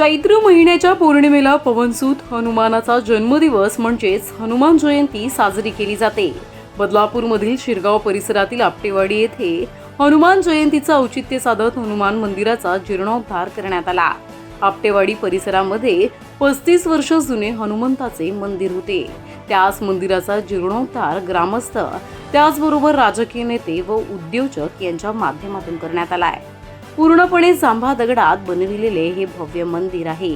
चैत्र महिन्याच्या पौर्णिमेला पवनसूत हनुमानाचा जन्मदिवस म्हणजेच हनुमान जयंती साजरी केली जाते. बदलापूरमधील शिरगाव परिसरातील आपटेवाडी येथे हनुमान जयंतीचं औचित्य साधत हनुमान मंदिराचा जीर्णोद्धार करण्यात आला. आपटेवाडी परिसरामध्ये पस्तीस वर्ष जुने हनुमंताचे मंदिर होते. त्याच मंदिराचा जीर्णोद्धार ग्रामस्थ त्याचबरोबर राजकीय नेते व उद्योजक यांच्या माध्यमातून करण्यात आला आहे पूर्णपणे जांभा दगडात बनविलेले हे भव्य मंदिर आहे.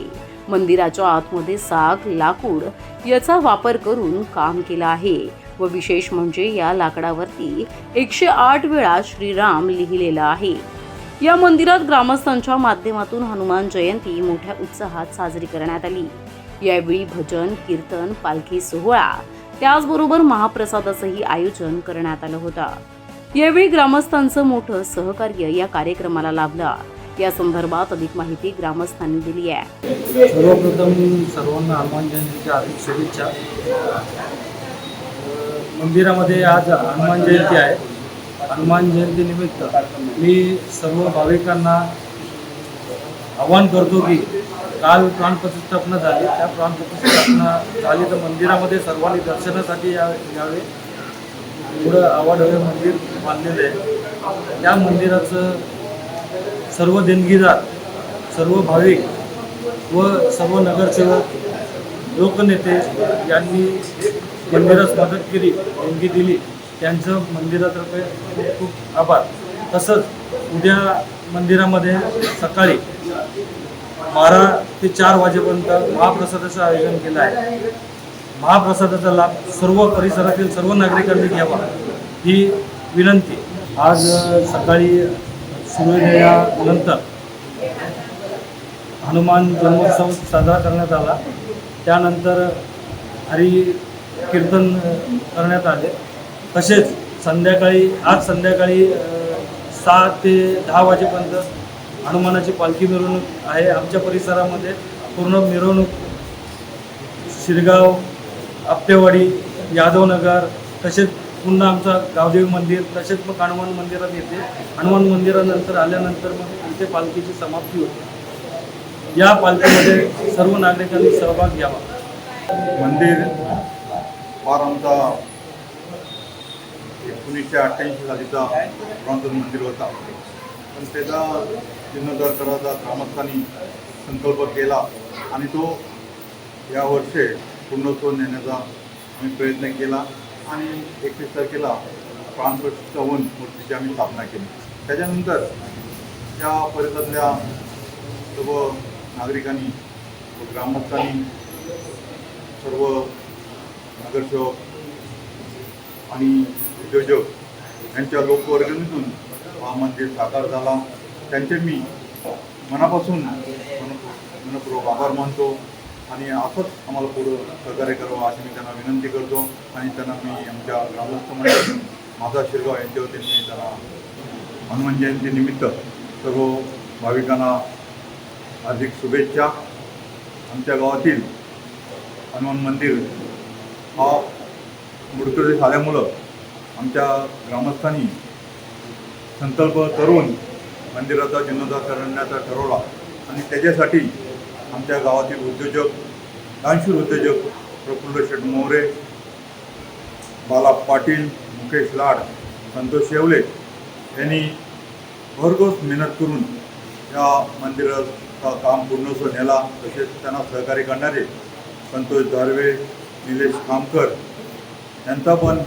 मंदिराच्या आतमध्ये साग लाकूड याचा वापर करून काम केलं आहे व विशेष म्हणजे या लाकडावरती एकशे आठ वेळा श्रीराम लिहिलेलं आहे. या मंदिरात ग्रामस्थांच्या माध्यमातून हनुमान जयंती मोठ्या उत्साहात साजरी करण्यात आली. यावेळी भजन कीर्तन पालखी सोहळा त्याचबरोबर महाप्रसादाचंही आयोजन करण्यात आलं होतं. यावेळी ग्रामस्थांचं मोठं सहकार्य या कार्यक्रमाला लाभलं. या संदर्भात अधिक माहिती ग्रामस्थांनी दिली आहे. सर्वप्रथम सर्वांना हनुमान जयंतीच्या हार्दिक शुभेच्छा. मंदिरामध्ये आज हनुमान जयंती आहे. हनुमान जयंतीनिमित्त मी सर्व भाविकांना आवाहन करतो की काल प्राणप्रतिष्ठापना झाली. त्या प्राणप्रतिष्ठापना झाली तर मंदिरामध्ये सर्वांनी दर्शनासाठी या यावे. एवढं आवाडवे मंदिर बांधलेलं आहे. त्या मंदिराचं सर्व देणगीदार सर्व भाविक व सर्व नगरसेवक लोकनेते यांनी मंदिरास मदत केली देणगी दिली. त्यांचं मंदिरातर्फे खूप खूप आभार. तसंच उद्या मंदिरामध्ये सकाळी बारा ते चार वाजेपर्यंत महाप्रसादाचं आयोजन केलं आहे. महाप्रसादाचा लाभ सर्व परिसरातील सर्व नागरिकांनी घ्यावा ही विनंती. आज सकाळी सूर्योदयानंतर हनुमान जन्मोत्सव साजरा करण्यात आला. त्यानंतर हरी कीर्तन करण्यात आले. तसेच संध्याकाळी आज संध्याकाळी सहा ते दहा वाजेपर्यंत हनुमानाची पालखी मिरवणूक आहे. आमच्या परिसरामध्ये पूर्ण मिरवणूक शिरगाव आपटेवाडी यादवनगर तसेच पुन्हा आमचा गावदेवी मंदिर तसेच मग हनुमान मंदिरात येते. हनुमान मंदिरानंतर आल्यानंतर मग इथे पालखीची समाप्ती होते. या पालखीमध्ये सर्व नागरिकांनी सहभाग घ्यावा. मंदिर फार आमचा एकोणीसशे अठ्ठ्याऐंशी सालीचा पुरातन मंदिर होता. पण त्याचा जीर्णोद्धार करायचा ग्रामस्थांनी संकल्प केला आणि तो या वर्षे पूर्णत्व नेण्याचा आम्ही प्रयत्न केला आणि एकवीस तारखेला प्रांत होऊन मूर्तीची आम्ही स्थापना केली. त्याच्यानंतर त्या परिसरातल्या सर्व नागरिकांनी व ग्रामस्थांनी सर्व नगरसेवक आणि उद्योजक यांच्या लोकवर्गणीतून हा मंदिर साकार झाला. त्यांचे मी मनापासून मनपूर्वक आभार मानतो. आणि असंच आम्हाला पुढं सहकार्य करावं अशी मी त्यांना विनंती करतो. आणि त्यांना मी आमच्या ग्रामस्थ मंडळ माझा शिरगाव यांच्या वतीने मी त्यांना हनुमान जयंतीनिमित्त सर्व भाविकांना हार्दिक शुभेच्छा. आमच्या गावातील हनुमान मंदिर हा मृत्यूदेश झाल्यामुळं आमच्या ग्रामस्थांनी संकल्प करून मंदिराचा जीर्णोद्धार करण्याचा ठरवला. आणि त्याच्यासाठी आमच्या गावातील उद्योजक दानशूर उद्योजक प्रफुल्ल शेठ मोरे बाला पाटील मुकेश लाड संतोष शेवले यांनी भरघोस मेहनत करून या मंदिराचा काम पूर्णस्व नेला. तसेच त्यांना सहकार्य करणारे संतोष दारवे निलेश कामकर यांचा पण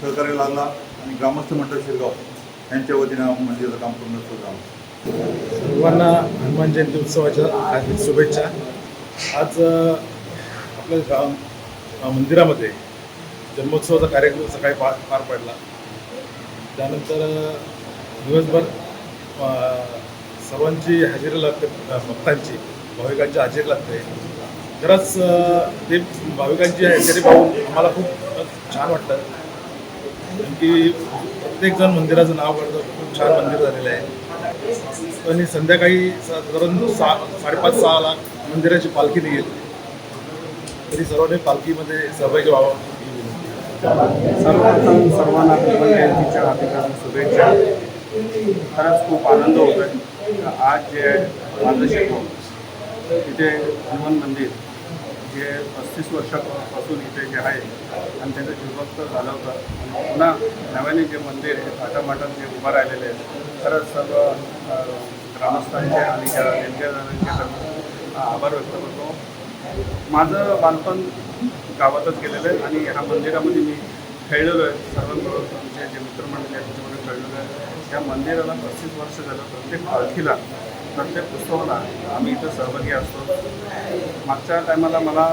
सहकार्य लागला. आणि ग्रामस्थ मंडळ शिरगाव यांच्या वतीनं मंदिराचं काम पूर्णस्व झालं. सर्वांना हनुमान जयंती उत्सवाच्या हार्दिक शुभेच्छा. आज आपल्या गाव मंदिरामध्ये जन्मोत्सवाचा कार्यक्रम सकाळी पार पार पडला. त्यानंतर दिवसभर सर्वांची हजेरी लागते भक्तांची भाविकांची हजेरी लागते. खरंच ते भाविकांची हजेरी पाहून आम्हाला खूप छान वाटतं. कारण की प्रत्येकजण मंदिराचं नाव करतं खूप छान मंदिर झालेलं आहे. आणि संध्याकाळी साधारण सहा साडेपाच सहाला मंदिराची पालखी निघेल. तरी सर्वांनी पालखीमध्ये सहभागी व्हावं. सर्वप्रथम सर्वांना हनुमान जयंतीच्या हार्दिक शुभेच्छा. खरंच खूप आनंद होतो आहे आज जे माझं शिकव तिथे हनुमान मंदिर जे पस्तीस वर्षापासून इथे जे आहे आणि त्याचं जीवभक्त झालं होतं. पुन्हा नव्याने जे मंदिर हे थाटामाटात जे उभं राहिलेले आहे खरंच सर्व ग्रामस्थांचे आणि त्या आभार व्यक्त करतो. माझं बालपण गावातच गेलेलं आहे आणि ह्या मंदिरामध्ये मी खेळलेलो आहे. सर्वांबरोबर आमचे जे मित्रमंडळी आहेत त्याच्यामध्ये खेळलेलो आहे. त्या मंदिराला पस्तीस वर्ष झालं प्रत्येक पालखीला प्रत्येक उत्सवाला आम्ही इथं सहभागी असतो. मागच्या टायमाला मला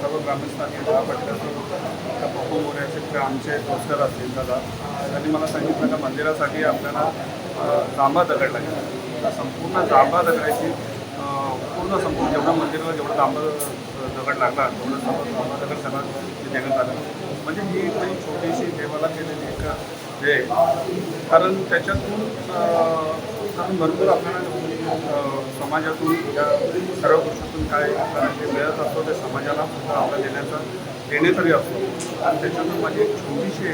सर्व ग्रामस्थांनी दहा पटकाचं त्या पप्पू मोरे आमचे रोजगार असतील दादा त्यांनी मला सांगितलं का मंदिरासाठी आपल्याला जांबा जांभा दगड लागेल संपूर्ण जांभा दगडाची पूर्ण संपूर्ण जेवढं मंदिराला जेवढं तांबा दगड लागला तेवढं सर्व तांबा दगड सगळं ते देण्यात आलं. म्हणजे ही काही छोटीशी देवाला केलेली एक हे. कारण त्याच्यातून कारण भरपूर आपल्याला समाजातून या सर्व गोष्टीतून काय आपल्याला जे मिळत असतो ते समाजाला सुद्धा आपल्याला देण्याचा देण्यातरी असतो. आणि त्याच्यातून माझी एक छोटीशी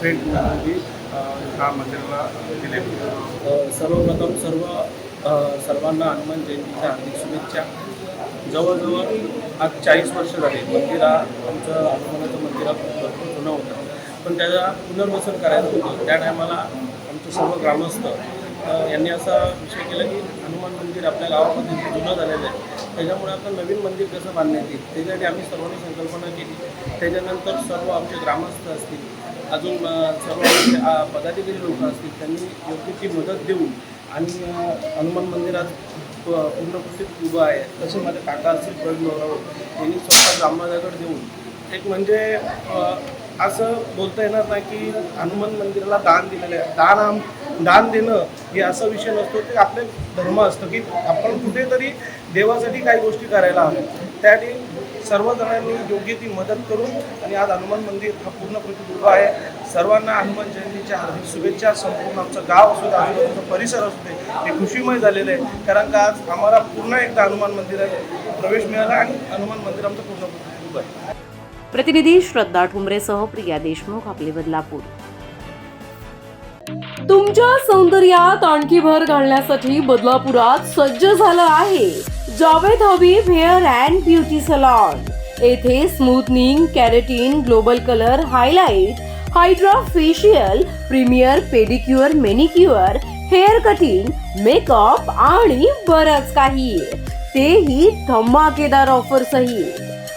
भेट मी ह्या मंदिराला दिलेली सर्वप्रथम सर्व सर्वांना हनुमान जयंतीच्या हार्दिक शुभेच्छा. जवळजवळ आज चाळीस वर्ष झाले. हा आमचं हनुमानाचं मंदिर भरपूर जुनं होतं. पण त्याचा पुनर्वसन करायचं होतं. त्या टायमाला आमचे सर्व ग्रामस्थ यांनी असा विषय केला की हनुमान मंदिर आपल्या गावामध्ये जुनं झालेलं आहे. त्याच्यामुळे आता नवीन मंदिर कसं बांधण्यात येईल? त्याच्यासाठी आम्ही सर्वांनी संकल्पना केली. त्याच्यानंतर सर्व आमचे ग्रामस्थ असतील अजून सर्व आमचे पदाधिकारी लोक असतील त्यांनी योग्य ती मदत देऊन आणि हनुमान मंदिरात प- उभं आहे. तसे माझे काका असतील प्रवीण गौरव यांनी स्वतः जांभळादगड देऊन एक म्हणजे असं बोलता येणार नाही की हनुमान मंदिराला दान दिलेलं आहे. दान आम दान देणं हे असा विषय नसतो ते आपले धर्म असतं की आपण कुठेतरी देवासाठी काही गोष्टी करायला हव्या. त्यासाठी सर्वजणांनी योग्य ती मदत करून आणि आज हनुमान मंदिर हा पूर्ण उभा आहे. सर्वांना हनुमान जयंतीच्या हार्दिक शुभेच्छा. संपूर्ण आमचं गाव असू दे आजूबाजूचा परिसर असू दे हे खुशीमय झालेलं आहे. कारण का आज आम्हाला पूर्ण एकदा हनुमान मंदिरात प्रवेश मिळाला आणि हनुमान मंदिर आमचं पूर्ण उभं आहे. प्रतिनिधी श्रद्धा ठुमरेसह प्रिया देशमुख आपले बदलापूर. तुमच्या सौंदर्यात आणखी भर घालण्यासाठी बदलापुरात सज्ज झालं आहे Javed Habib hair and beauty salon. येथे smoothening keratin global colour highlight hydra facial premier pedicure manicure hair cutting makeup आणि बरंच काही. तेही धमाकेदार ऑफर सहित